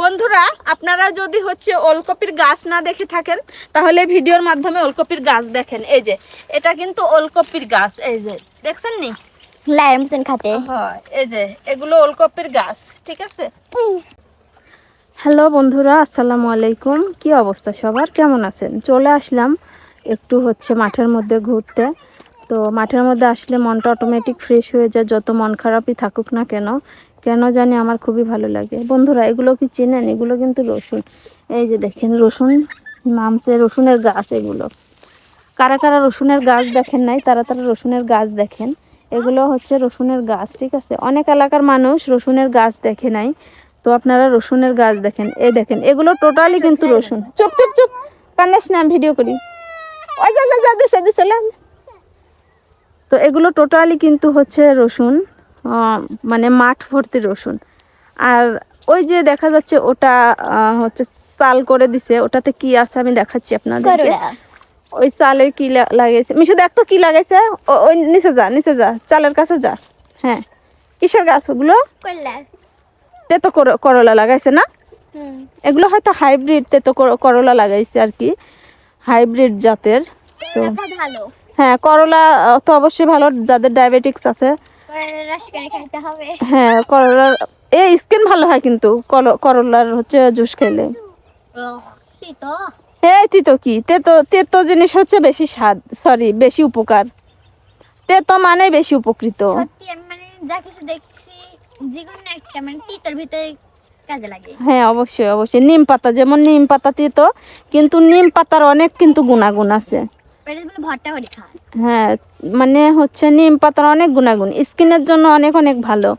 বন্ধুরা আপনারা যদি হচ্ছে ওলকপির গাছ না দেখে থাকেন তাহলে ভিডিওর মাধ্যমে ওলকপির গাছ দেখেন। এই যে এটা কিন্তু ওলকপির গাছ এই যে দেখছেন নি? খাতে এই যে এগুলো ওলকপির গাছ ঠিক আছে? হ্যালো বন্ধুরা আসসালামু আলাইকুম। কি অবস্থা সবার? কেমন আছেন? চলে আসলাম একটু হচ্ছে মাঠের মধ্যে ঘুরতে। তো মাঠের মধ্যে আসলে মনটা অটোমেটিক ফ্রেশ হয়ে যায় যত মন খারাপই থাকুক না কেন। কেন জানি আমার খুবই ভালো লাগে। বন্ধুরা, এগুলো কি চেনেন? এগুলো কিন্তু রসুন। এই যে দেখেন, রসুন নামছে, রসুনের গাছ এগুলো। কারা কারা রসুনের গাছ দেখেন নাই, তারা তারা রসুনের গাছ দেখেন। এগুলো হচ্ছে রসুনের গাছ, ঠিক আছে? অনেক এলাকার মানুষ রসুনের গাছ দেখে নাই। তো আপনারা রসুনের গাছ দেখেন। এ দেখেন, এগুলো টোটালি কিন্তু রসুন। চুপ চুপ চুপ। কান্নাস না ভিডিও করি। তো এগুলো টোটালি কিন্তু হচ্ছে রসুন। মানে মাঠ ভর্তি রসুন। আর ওই যে দেখা যাচ্ছে ওটা হচ্ছে চাল করে দিছে। ওটাতে কি আছে আমি দেখাচ্ছি আপনাদের ওই চালের কি লাগাইছে মিশু দেখ তো কি লাগাইছে ওই নিচে যা নিচে যা চালের কাছে যা। হ্যাঁ। কিসের গাছ ওগুলো? তেতো কর- করলা লাগাইছে না? এগুলো হয়তো হাইব্রিড তেতো করলা লাগাইছে আর কি। হাইব্রিড জাতের তো হ্যাঁ করলা তো অবশ্যই ভালো। যাদের ডায়াবেটিক্স আছে হ্যাঁ করলার এই স্কিন ভালো হয় কিন্তু করলার হচ্ছে জুস খেলে। তিতো? কি? তেতো তেতো জিনিস হচ্ছে বেশি স্বাদ সরি বেশি উপকার। তেতো মানে বেশি উপকৃত। মানে যা কিছু দেখছি একটা মানে তিতর ভিতরে কাজে লাগে। হ্যাঁ অবশ্যই অবশ্যই। নিম পাতা যেমন নিম পাতা তিতো কিন্তু নিম পাতার অনেক কিন্তু গুণাগুণ আছে। ভর্তা করে খাওয়া হ্যাঁ মানে হচ্ছে নিম পাতার অনেক গুণাগুণ। স্কিনের জন্য অনেক অনেক ভালো।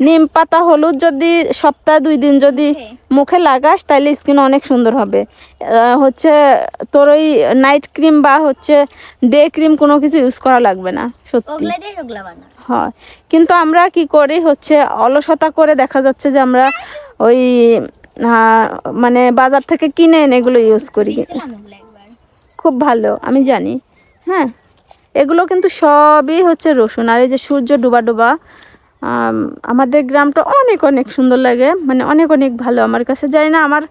নিম পাতা হলুদ যদি সপ্তাহে দুই দিন যদি মুখে? লাগাস তাহলে স্কিন অনেক সুন্দর হবে। হচ্ছে তোর ওই নাইট ক্রিম বা হচ্ছে ডে ক্রিম কোনো কিছু ইউজ করা লাগবে না সত্যি। হয়। কিন্তু আমরা কি করি হচ্ছে অলসতা করে দেখা যাচ্ছে যে আমরা ওই মানে বাজার থেকে কিনে এনে এগুলো ইউজ করি। খুব ভালো, আমি জানি। হ্যাঁ এগুলো কিন্তু সবই হচ্ছে রসুন। আর এই যে সূর্য ডুবা ডুবা আমাদের গ্রামটা অনেক অনেক সুন্দর লাগে মানে অনেক অনেক ভালো। আমার কাছে জানি না আমার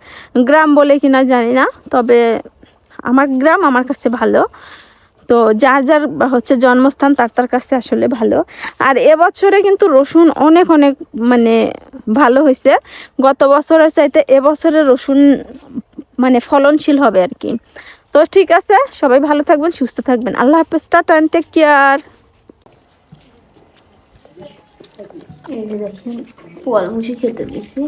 গ্রাম বলে কিনা জানি না, তবে আমার গ্রাম আমার কাছে ভালো। তো যার যার হচ্ছে জন্মস্থান তার তার কাছে আসলে ভালো। আর এবছরে কিন্তু রসুন অনেক অনেক মানে ভালো হয়েছে। গত বছরের চাইতে এবছরে রসুন মানে ফলনশীল হবে আর কি। তো ঠিক আছে, সবাই ভালো থাকবেন, সুস্থ থাকবেন। আল্লাহ হাফেজ, টাটা টেক কেয়ার এই যে দেখেন, পোয়াল মুসি খেতে দিছি।